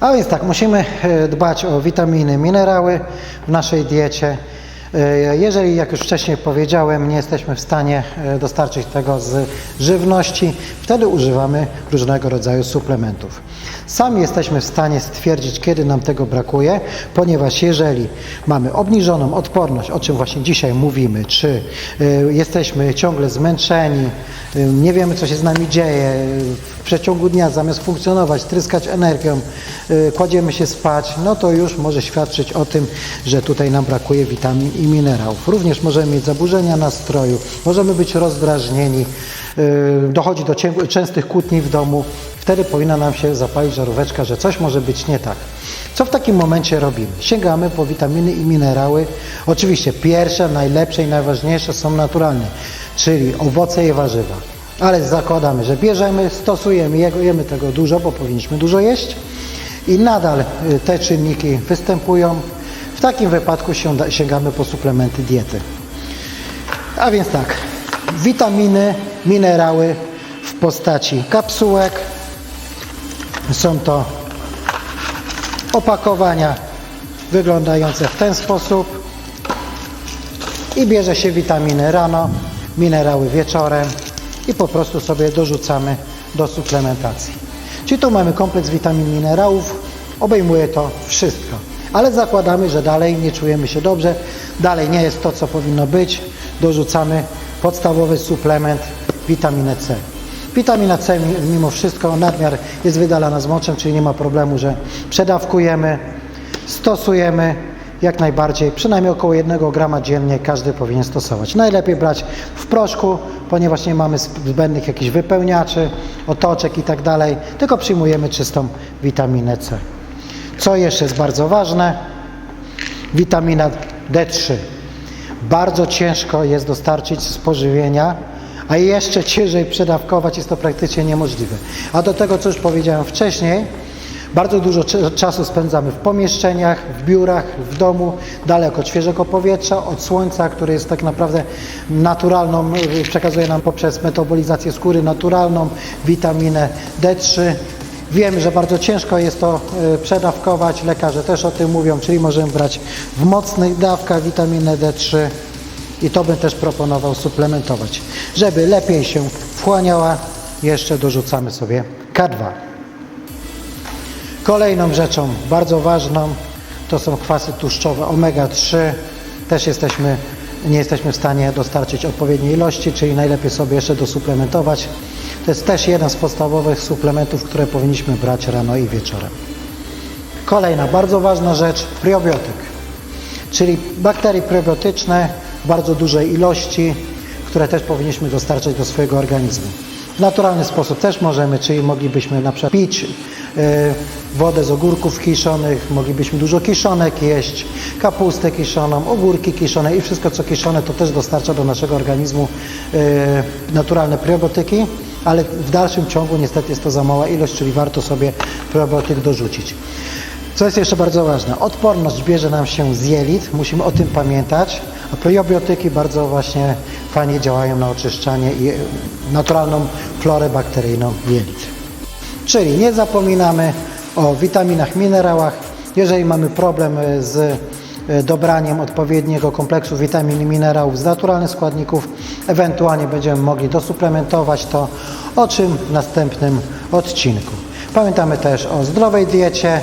A więc tak, musimy e, dbać o witaminy, minerały w naszej diecie. E, Jeżeli, jak już wcześniej powiedziałem, nie jesteśmy w stanie e, dostarczyć tego z żywności, wtedy używamy różnego rodzaju suplementów. Sami jesteśmy w stanie stwierdzić, kiedy nam tego brakuje, ponieważ jeżeli mamy obniżoną odporność, o czym właśnie dzisiaj mówimy, czy e, jesteśmy ciągle zmęczeni, nie wiemy, co się z nami dzieje, w przeciągu dnia zamiast funkcjonować, tryskać energią, kładziemy się spać, no to już może świadczyć o tym, że tutaj nam brakuje witamin i minerałów. Również możemy mieć zaburzenia nastroju, możemy być rozdrażnieni, e, dochodzi do częstych kłótni w domu, wtedy powinna nam się zapalić żaróweczka, że coś może być nie tak. Co w takim momencie robimy? Sięgamy po witaminy i minerały. Oczywiście pierwsze, najlepsze i najważniejsze są naturalne, czyli owoce i warzywa. Ale zakładamy, że bierzemy, stosujemy, jemy tego dużo, bo powinniśmy dużo jeść i nadal y, te czynniki występują. W takim wypadku sięgamy po suplementy diety. A więc tak, witaminy, minerały w postaci kapsułek. Są to opakowania wyglądające w ten sposób i bierze się witaminy rano, minerały wieczorem i po prostu sobie dorzucamy do suplementacji. Czyli tu mamy kompleks witamin, minerałów, obejmuje to wszystko. Ale zakładamy, że dalej nie czujemy się dobrze, dalej nie jest to, co powinno być. Dorzucamy podstawowy suplement witaminę C. Witamina C mi- mimo wszystko nadmiar jest wydalana z moczem, czyli nie ma problemu, że przedawkujemy, stosujemy jak najbardziej, przynajmniej około 1 grama dziennie każdy powinien stosować. Najlepiej brać w proszku, ponieważ nie mamy zbędnych jakichś wypełniaczy, otoczek i tak tylko przyjmujemy czystą witaminę C. Co jeszcze jest bardzo ważne? Witamina D3. Bardzo ciężko jest dostarczyć z pożywienia, a jeszcze ciężej przedawkować, jest to praktycznie niemożliwe. A do tego, co już powiedziałem wcześniej, bardzo dużo czasu spędzamy w pomieszczeniach, w biurach, w domu, daleko od świeżego powietrza, od słońca, które jest tak naprawdę naturalną, przekazuje nam poprzez metabolizację skóry naturalną witaminę D3. Wiemy, że bardzo ciężko jest to y, przedawkować, lekarze też o tym mówią, czyli możemy brać w mocnych dawkach witaminę D3 i to bym też proponował suplementować. Żeby lepiej się wchłaniała, jeszcze dorzucamy sobie K2. Kolejną rzeczą bardzo ważną to są kwasy tłuszczowe omega-3. Też jesteśmy, nie jesteśmy w stanie dostarczyć odpowiedniej ilości, czyli najlepiej sobie jeszcze dosuplementować. To jest też jeden z podstawowych suplementów, które powinniśmy brać rano i wieczorem. Kolejna bardzo ważna rzecz, probiotyk, czyli bakterie probiotyczne w bardzo dużej ilości, które też powinniśmy dostarczać do swojego organizmu. W naturalny sposób też możemy, czyli moglibyśmy na przykład pić e, wodę z ogórków kiszonych, moglibyśmy dużo kiszonek jeść, kapustę kiszoną, ogórki kiszone i wszystko co kiszone to też dostarcza do naszego organizmu e, naturalne probiotyki, ale w dalszym ciągu niestety jest to za mała ilość, czyli warto sobie probiotyk dorzucić. Co jest jeszcze bardzo ważne, odporność bierze nam się z jelit, musimy o tym pamiętać, a probiotyki bardzo właśnie fajnie działają na oczyszczanie i e, naturalną florę bakteryjną jelit. Czyli nie zapominamy o witaminach, minerałach. Jeżeli mamy problem e, z dobraniem odpowiedniego kompleksu witamin i minerałów z naturalnych składników, ewentualnie będziemy mogli dosuplementować to, o czym w następnym odcinku. Pamiętamy też o zdrowej diecie,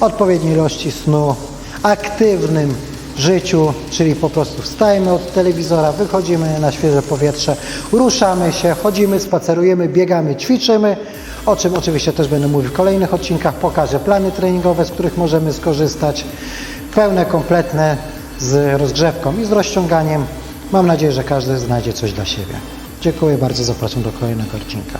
odpowiedniej ilości snu, aktywnym życiu, czyli po prostu wstajemy od telewizora, wychodzimy na świeże powietrze, ruszamy się, chodzimy, spacerujemy, biegamy, ćwiczymy, o czym oczywiście też będę mówił w kolejnych odcinkach. Pokażę plany treningowe, z których możemy skorzystać, pełne, kompletne z rozgrzewką i z rozciąganiem. Mam nadzieję, że każdy znajdzie coś dla siebie. Dziękuję bardzo, zapraszam do kolejnego odcinka.